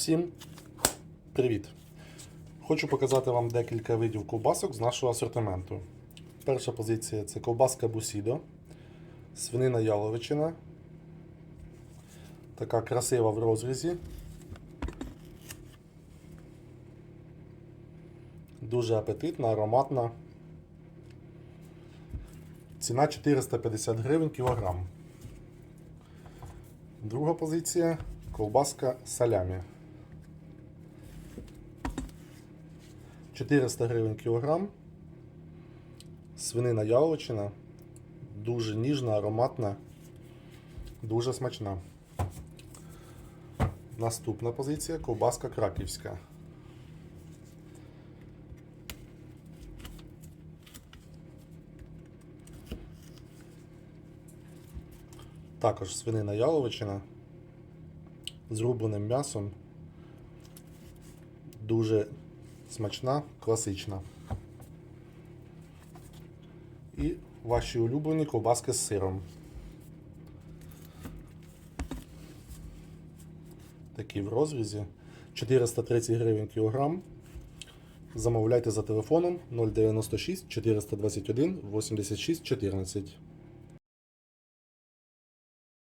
Всім привіт! Хочу показати вам декілька видів ковбасок з нашого асортименту. Перша позиція це ковбаска Бусідо, свинина яловичина. Така красива в розрізі. Дуже апетитна, ароматна. Ціна 450 гривень кілограм. Друга позиція ковбаска салямі. 400 гривень кілограм. Свинина яловичина. Дуже ніжна, ароматна, дуже смачна. Наступна позиція ковбаска краківська. Також свинина яловичина з м'ясом. Дуже смачна, класична. І ваші улюблені ковбаски з сиром. Такі в розрізі. 430 гривень кілограм. Замовляйте за телефоном 096 421 86 14.